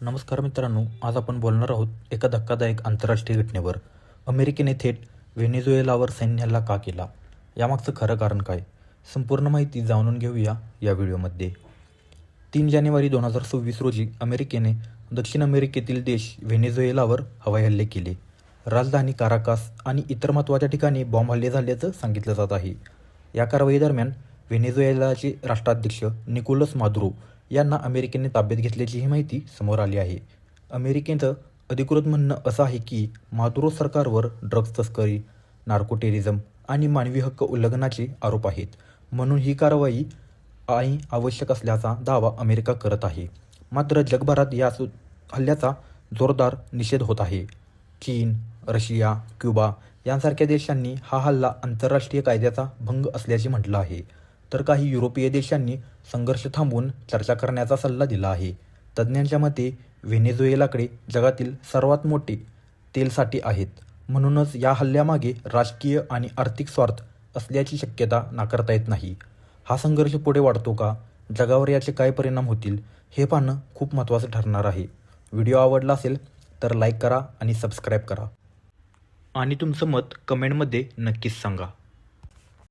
नमस्कार मित्रांनो आज आपण बोलणार आहोत एका धक्कादायक आंतरराष्ट्रीय घटनेवर. अमेरिकेने थेट व्हेनेझुएलावर सैन्य हल्ला का केला? यामागचं खरं कारण काय? संपूर्ण माहिती जाणून घेऊया या व्हिडिओमध्ये. तीन जानेवारी दोन हजार सव्वीस रोजी अमेरिकेने दक्षिण अमेरिकेतील देश व्हेनेझुएलावर हवाई हल्ले केले. राजधानी काराकास आणि इतर महत्त्वाच्या ठिकाणी बॉम्ब हल्ले झाल्याचं सांगितलं जात आहे. या कारवाई दरम्यान व्हेनेझुएलाचे राष्ट्राध्यक्ष निकोलस मादुरो यांना अमेरिकेने ताब्यात घेतल्याची ही माहिती समोर आली आहे. अमेरिकेचं अधिकृत म्हणणं असं आहे की मादुरो सरकारवर ड्रग्ज तस्करी नार्को टेरिझम आणि मानवी हक्क उल्लंघनाचे आरोप आहेत. म्हणून ही कारवाई आणि आवश्यक असल्याचा दावा अमेरिका करत आहे. मात्र जगभरात या सु हल्ल्याचा जोरदार निषेध होत आहे. चीन रशिया क्युबा यांसारख्या देशांनी हा हल्ला आंतरराष्ट्रीय कायद्याचा भंग असल्याचे म्हटलं आहे. तर काही युरोपीय देशांनी संघर्ष थांबवून चर्चा करण्याचा सल्ला दिला आहे. तज्ज्ञांच्या मते व्हेनेझुएलाकडे जगातील सर्वात मोठे तेलसाठे आहेत. म्हणूनच या हल्ल्यामागे राजकीय आणि आर्थिक स्वार्थ असल्याची शक्यता नाकारता येत नाही. हा संघर्ष पुढे वाढतो का? जगावर याचे काय परिणाम होतील? हे पाहणं खूप महत्त्वाचं ठरणार आहे. व्हिडिओ आवडला असेल तर लाईक करा आणि सबस्क्राईब करा. आणि तुमचं मत कमेंटमध्ये नक्कीच सांगा.